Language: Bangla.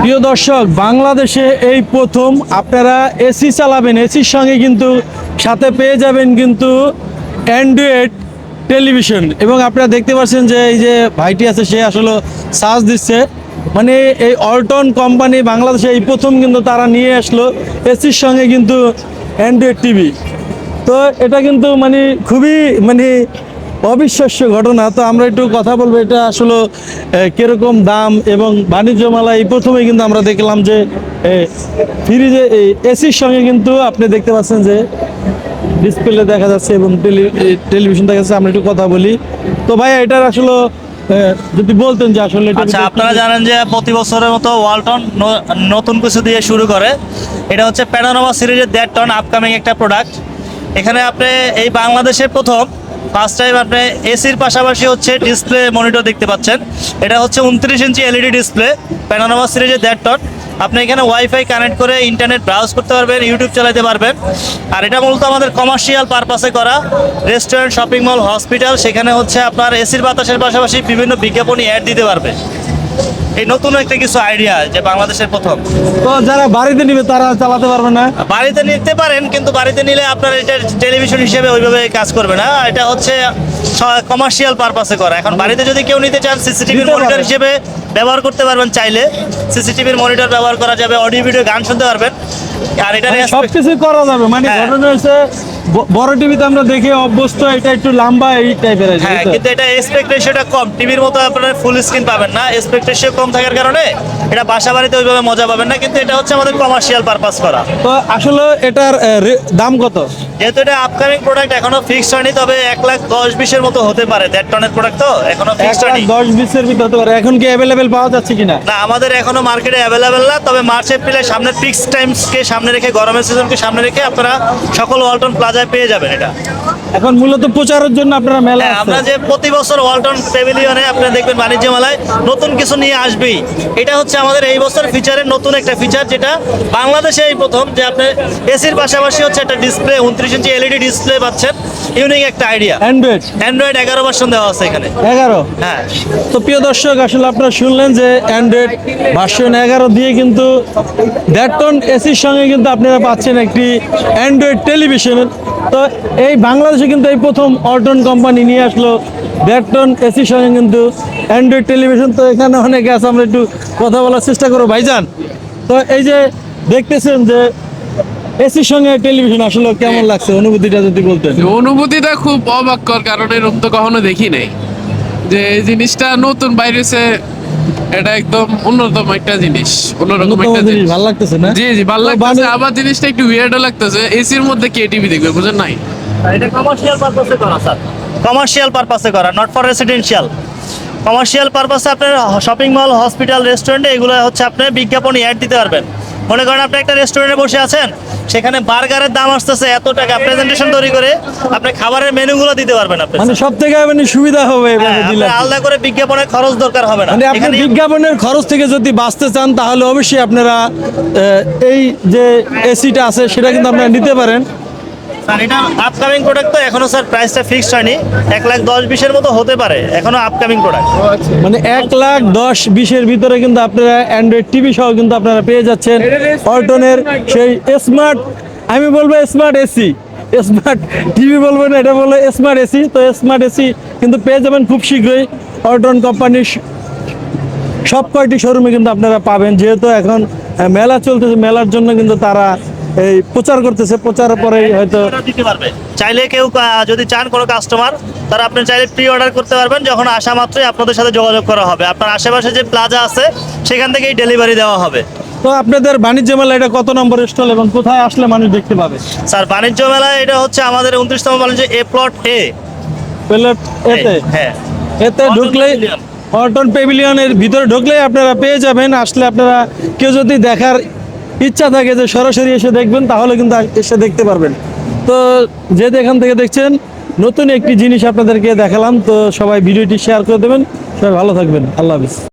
প্রিয় দর্শক, বাংলাদেশে এই প্রথম আপনারা এসি চালাবেন। এসির সঙ্গে কিন্তু সাথে পেয়ে যাবেন কিন্তু অ্যান্ড্রয়েড টেলিভিশন। এবং আপনারা দেখতে পাচ্ছেন যে এই যে ভাইটি আছে, সে আসলে সার্চ দিচ্ছে। মানে এই অল্টন কোম্পানি বাংলাদেশে এই প্রথম কিন্তু তারা নিয়ে আসলো এসির সঙ্গে কিন্তু অ্যান্ড্রয়েড টিভি। তো এটা কিন্তু মানে খুবই মানে অবিশ্বাস্য ঘটনা। তো আমরা একটু কথা বলব এটা আসলে কীরকম দাম এবং বাণিজ্য মেলা এই প্রথমে কিন্তু আমরা দেখলাম যে ফ্রিজে এই এসির সঙ্গে কিন্তু আপনি দেখতে পাচ্ছেন যে ডিসপ্লে দেখা যাচ্ছে এবং টেলি- টেলিভিশন দেখা যাচ্ছে আমরা একটু কথা বলি। তো ভাই এটার আসলে যদি বলতেন যে আসলে এটা আচ্ছা আপনারা জানেন যে প্রতি বছরের মতো ওয়ালটন নতুন কিছু দিয়ে শুরু করে। এটা হচ্ছে প্যানোরামা সিরিজের দেড় টন আপকামিং একটা প্রোডাক্ট এখানে আপনি এই বাংলাদেশের প্রথম ফার্স্ট টাইম আপনি এসির পাশাপাশি হচ্ছে ডিসপ্লে মনিটর দেখতে পাচ্ছেন। এটা হচ্ছে উনত্রিশ ইঞ্চি এলইডি ডিসপ্লে প্যানোরামা সিরিজের দেড় টন আপনি এখানে ওয়াইফাই কানেক্ট করে ইন্টারনেট ব্রাউজ করতে পারবেন ইউটিউব চালাতে পারবেন। আর এটা মূলত আমাদের কমার্শিয়াল পারপাসে করা। রেস্টুরেন্ট শপিং মল হসপিটাল সেখানে হচ্ছে আপনার এসির বাতাসের পাশাপাশি বিভিন্ন বিজ্ঞাপনী অ্যাড দিতে পারবে। এই নতুন একটা কিছু আইডিয়া যে বাংলাদেশের প্রথম। তো যারা বাড়িতে নিবে তারা চালাতে পারবে না। বাড়িতে নিতে পারেন কিন্তু বাড়িতে নিলে আপনার এটা টেলিভিশন হিসেবে ওইভাবে কাজ করবে না। এটা হচ্ছে কমার্শিয়াল পারপাসে করা। এখন বাড়িতে যদি কেউ নিতে চান সিসিটিভির মনিটর হিসেবে ব্যবহার করতে পারবেন চাইলে। সিসিটিভির মনিটর ব্যবহার করা যাবে অডিও ভিডিও গান শুনতে পারবেন। আর এটা মানে সবকিছু করা যাবে। মানে হ্যাঁ। ঘটনা হচ্ছে বড় টিভিতে আমরা দেখে অভ্যস্ত এটা একটু লম্বা এই টাইপের হ্যাঁ কিন্তু এটা এসপেক্ট রেশিওটা কম। টিভির মতো আপনারা ফুল স্ক্রিন পাবেন না। এসপেক্ট রেশিও কম থাকার কারণে এটা বাসা বাড়িতে ওইভাবে মজা পাবেন না কিন্তু এটা হচ্ছে আমাদের কমার্শিয়াল পারপাস করা। তো আসলে এটার দাম কত? যেহেতু এটা আপকামিং প্রোডাক্ট এখনও ফিক্সড হয়নি তবে এক লাখ দশ বিশের মতো হতে পারে দেড় টনের প্রোডাক্ট তো এখনও ফিক্সড হয়নি। দশ বিশের ভিতরে হতে পারে এখন কি অ্যাভেলেবেল পাওয়া যাচ্ছে কিনা? না আমাদের এখনও মার্কেটে অ্যাভেলেবেল না তবে মার্চ এপ্রিলের সামনে ফিক্স টাইমসকে সামনে রেখে গরমের সিজনকে সামনে রেখে আপনারা সকল ওয়ালটন প্লাজায় পেয়ে যাবেন এটা। এখন মূলত প্রচারের জন্য আপনারা মেলা হ্যাঁ আমরা যে প্রতি বছর ওয়ালটন প্যাভিলিয়নে আপনারা দেখবেন বাণিজ্য মেলায় নতুন কিছু নিয়ে আসবেই। এটা হচ্ছে আমাদের এই বছর ফিচারের নতুন একটা ফিচার যেটা বাংলাদেশে এই প্রথম যে আপনি এসির পাশাপাশি হচ্ছে একটা ডিসপ্লে উনত্রিশ ইঞ্চি এলইডি ডিসপ্লে পাচ্ছেন। ইউনিক একটা আইডিয়া অ্যান্ড্রয়েড অ্যান্ড্রয়েড এগারো ভার্সন দেওয়া আছে এখানে। এগারো? হ্যাঁ। তো প্রিয় দর্শক আসলে আপনারা শুনলেন যে অ্যান্ড্রয়েড ভার্সন এগারো দিয়ে কিন্তু দেড় টন এসির সঙ্গে কিন্তু আপনারা পাচ্ছেন একটি অ্যান্ড্রয়েড টেলিভিশন তো এই বাংলাদেশে কিন্তু এই প্রথম অল্টন কোম্পানি নিয়ে আসলো। দেড় টন এসির সঙ্গে কিন্তু অ্যান্ড্রয়েড টেলিভিশন তো এখানে অনেকে আছে আমরা একটু কথা বলার চেষ্টা করব। ভাইজান তো এই যে দেখতেছেন যে এসির সঙ্গে টেলিভিশন আসলে কেমন লাগছে? অনুভূতিটা যদি বলতেন। অনুভূতিটা খুব অবাক্যর কারণ এরকম তো কখনো দেখি নাই। যে এই জিনিসটা নতুন বাইরেছে এটা একদম অন্যতম একটা জিনিস অন্যরকম একটা জিনিস ভালো লাগতেছে না? জি জি ভালো লাগতেছে। আবার জিনিসটা একটু উইয়ার্ডও লাগতেছে। এসির মধ্যে কে টিভি দেখবে বুঝেন নাই? এটা কমার্শিয়াল পারপাসে করা স্যার কমার্শিয়াল পারপাসে করা নট ফর রেসিডেন্সিয়াল কমার্শিয়াল পারপাসে আপনার শপিং মল হসপিটাল রেস্টুরেন্টে এগুলো হচ্ছে আপনি বিজ্ঞাপন অ্যাড দিতে পারবেন। মনে করেন আপনি একটা রেস্টুরেন্টে বসে আছেন সেখানে বার্গারের দাম আসতেছে এত টাকা প্রেজেন্টেশন তৈরি করে আপনি খাবারের মেনুগুলো দিতে পারবেন আপনি মানে সব থেকে মানে সুবিধা হবে হ্যাঁ, এভাবে দিলে আপনার আলাদা করে বিজ্ঞাপনের খরচ দরকার হবে না। মানে আপনি এখানে বিজ্ঞাপনের খরচ থেকে যদি বাঁচতে চান তাহলে অবশ্যই আপনারা এই যে এসিটা আছে সেটা কিন্তু আপনারা নিতে পারেন। স্যার এটা আপকামিং প্রোডাক্ট তো এখনও স্যার প্রাইসটা ফিক্সড হয়নি। এক লাখ দশ বিশের মতো হতে পারে এখনও আপকামিং প্রোডাক্ট মানে এক লাখ দশ বিশের ভিতরে কিন্তু আপনারা অ্যান্ড্রয়েড টিভি সহ কিন্তু আপনারা পেয়ে যাচ্ছেন। অল্টনের সেই স্মার্ট আমি বলব স্মার্ট এসি স্মার্ট টিভি বলব না এটা বলব স্মার্ট এসি তো স্মার্ট এসি কিন্তু পেয়ে যাবেন খুব শীঘ্রই। অল্টন কোম্পানির সব কয়টি শোরুমে কিন্তু আপনারা পাবেন। যেহেতু এখন মেলা চলতেছে মেলার জন্য কিন্তু তারা এই প্রচার করতেছে প্রচারের পরেই হয়তো দিতে পারবে। চাইলে কেউ যদি চান কোনো কাস্টমার তারা আপনি চাইলে প্রি অর্ডার করতে পারবেন যখন আসা মাত্রই আপনাদের সাথে যোগাযোগ করা হবে। আপনার আশেপাশে যে প্লাজা আছে সেখান থেকেই ডেলিভারি দেওয়া হবে। তো আপনাদের বাণিজ্য মেলা এটা কত নম্বর স্টল এবং কোথায় আসলে মানুষ দেখতে পাবে? স্যার বাণিজ্য মেলায় এটা হচ্ছে আমাদের উনত্রিশতম বাণিজ্য এ প্লট এ প্লেট এতে হ্যাঁ। এতে ঢুকলেই। অর্টন পেভিলিয়নের ভিতরে ঢুকলেই আপনারা পেয়ে যাবেন। আসলে আপনারা কেউ যদি দেখার ইচ্ছা থাকে যে সরাসরি এসে দেখবেন, তাহলে কিন্তু এসে দেখতে পারবেন। তো যেহেতু এখান থেকে দেখছেন, নতুন একটি জিনিস আপনাদেরকে দেখালাম, তো সবাই ভিডিওটি শেয়ার করে দেবেন। সবাই ভালো থাকবেন। আল্লাহ হাফিজ।